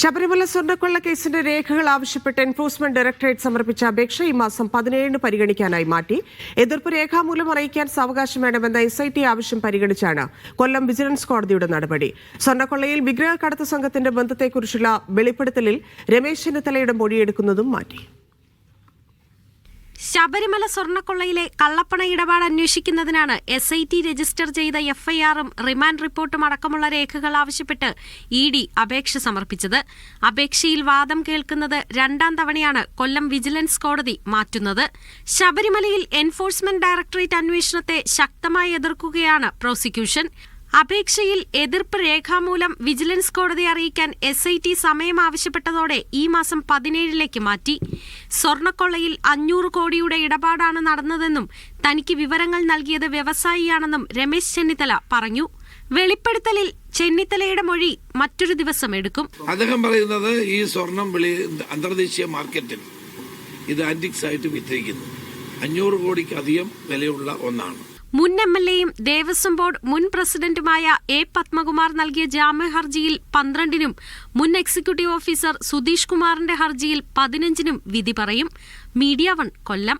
ശബരിമല സ്വർണക്കൊള്ള കേസിന്റെ രേഖകൾ ആവശ്യപ്പെട്ട് എൻഫോഴ്സ്മെന്റ് ഡയറക്ടറേറ്റ് സമർപ്പിച്ച അപേക്ഷ ഈ മാസം പതിനേഴിന് പരിഗണിക്കാനായി മാറ്റി. എതിർപ്പ് രേഖാമൂലം അറിയിക്കാൻ സാവകാശം വേണമെന്ന എസ് ഐ ടി ആവശ്യം പരിഗണിച്ചാണ് കൊല്ലം വിജിലൻസ് കോടതിയുടെ നടപടി. സ്വർണക്കൊള്ളയിൽ വിഗ്രഹ കടത്ത് സംഘത്തിന്റെ ബന്ധത്തെക്കുറിച്ചുള്ള വെളിപ്പെടുത്തലിൽ രമേശ് ചെന്നിത്തലയുടെ മൊഴിയെടുക്കുന്നതും മാറ്റി. ശബരിമല സ്വർണക്കൊള്ളയിലെ കള്ളപ്പണ ഇടപാട് അന്വേഷിക്കുന്നതിനാണ് എസ് ഐ ടി രജിസ്റ്റർ ചെയ്ത എഫ്ഐആറും റിമാൻഡ് റിപ്പോർട്ടും അടക്കമുള്ള രേഖകൾ ആവശ്യപ്പെട്ട് ഇ ഡി അപേക്ഷ സമർപ്പിച്ചത്. അപേക്ഷയിൽ വാദം കേൾക്കുന്നത് രണ്ടാം തവണയാണ് കൊല്ലം വിജിലൻസ് കോടതി മാറ്റുന്നത്. ശബരിമലയിൽ എൻഫോഴ്സ്മെന്റ് ഡയറക്ടറേറ്റ് അന്വേഷണത്തെ ശക്തമായി എതിർക്കുകയാണ് പ്രോസിക്യൂഷൻ. അപേക്ഷയിൽ എതിർപ്പ് രേഖാമൂലം വിജിലൻസ് കോടതി അറിയിക്കാൻ എസ് ഐ ടി സമയം ആവശ്യപ്പെട്ടതോടെ ഈ മാസം പതിനേഴിലേക്ക് മാറ്റി. സ്വർണക്കൊള്ളയിൽ അഞ്ഞൂറ് കോടിയുടെ ഇടപാടാണ് നടന്നതെന്നും തനിക്ക് വിവരങ്ങൾ നൽകിയത് വ്യവസായിയാണെന്നും രമേശ് ചെന്നിത്തല പറഞ്ഞു. വെളിപ്പെടുത്തലിൽ ചെന്നിത്തലയുടെ മൊഴി മറ്റൊരു ദിവസം എടുക്കും. അദ്ദേഹം പറയുന്നത് ഈ സ്വർണം അന്തർദേശീയ മാർക്കറ്റിൽ ഇത് ആന്റിക്സ് ആയിട്ട് വിറ്റഴിക്കുന്നു. അഞ്ഞൂറ് കോടിക്ക് അധികം വിലയുള്ള ഒന്നാണ്. മുൻ എം എൽ എയും ദേവസ്വം ബോർഡ് മുൻ പ്രസിഡന്റുമായ എ പത്മകുമാർ നൽകിയ ജാമ്യ ഹർജിയിൽ പന്ത്രണ്ടിനും മുൻ എക്സിക്യൂട്ടീവ് ഓഫീസർ സുധീഷ് കുമാറിന്റെ ഹർജിയിൽ പതിനഞ്ചിനും വിധി പറയും. Media One Kollam.